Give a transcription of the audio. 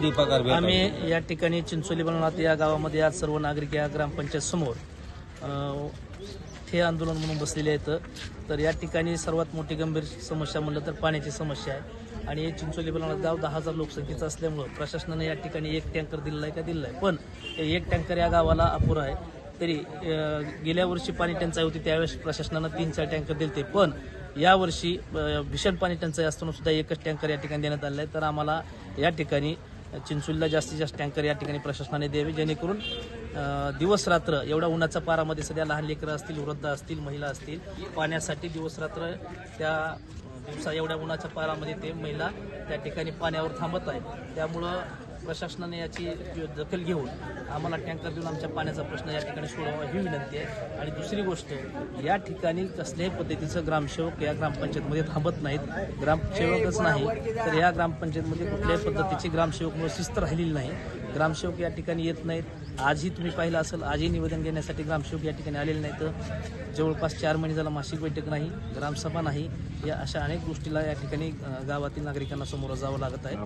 दीपक आम्ही या ठिकाणी चिंचोली बनवणात या गावामध्ये आज सर्व नागरिक या ग्रामपंचायत समोर ठे आंदोलन म्हणून बसलेले आहेत. तर या ठिकाणी सर्वात मोठी गंभीर समस्या म्हणलं तर पाण्याची समस्या आहे. आणि हे चिंचोली बनवणात गाव दहा हजार लोकसंख्येचं असल्यामुळं प्रशासनाने या ठिकाणी एक टँकर दिलेला आहे का दिलेला आहे. पण हे एक टँकर या गावाला अपुरा आहे. तरी गेल्या वर्षी पाणी टंचाई होती त्यावेळेस प्रशासनानं तीन चार टँकर दिले पण यावर्षी भीषण पाणी टंचाई असताना सुद्धा एकच टँकर या ठिकाणी देण्यात आलेला आहे. तर आम्हाला या ठिकाणी चिंचोलीला जास्तीत जास्त टँकर या ठिकाणी प्रशासनाने द्यावे जेणेकरून दिवसरात्र दिवस रात्र एवढ्या उन्हाच्या पारामध्ये सध्या लहान लेकरं असतील वृद्ध असतील महिला असतील पाण्यासाठी दिवस रात्र त्या दिवसा एवढ्या उन्हाच्या पारामध्ये ते महिला त्या ठिकाणी पाण्यावर थांबत आहे त्यामुळं प्रशासनाने याची दखल घेऊन आम्हाला टँकर देऊन आमच्या पाण्याचा प्रश्न या ठिकाणी सोडवा ही विनंती आहे. आणि दुसरी गोष्ट या ठिकाणी कसल्याही पद्धतीचं ग्रामसेवक या ग्रामपंचायतमध्ये थांबत नाहीत. ग्रामसेवकच नाही तर या ग्रामपंचायतमध्ये कुठल्याही पद्धतीची ग्रामसेवक शिस्त राहिलेली नाही. ग्रामसेवक या ठिकाणी येत नाहीत. आजही तुम्ही पाहिलं असेल आजही निवेदन घेण्यासाठी ग्रामसेवक या ठिकाणी आलेले नाहीत. जवळपास चार महिने झाला मासिक बैठक नाही ग्रामसभा नाही. या अशा अनेक गोष्टीला या ठिकाणी गावातील नागरिकांना समोर जावं लागत आहे.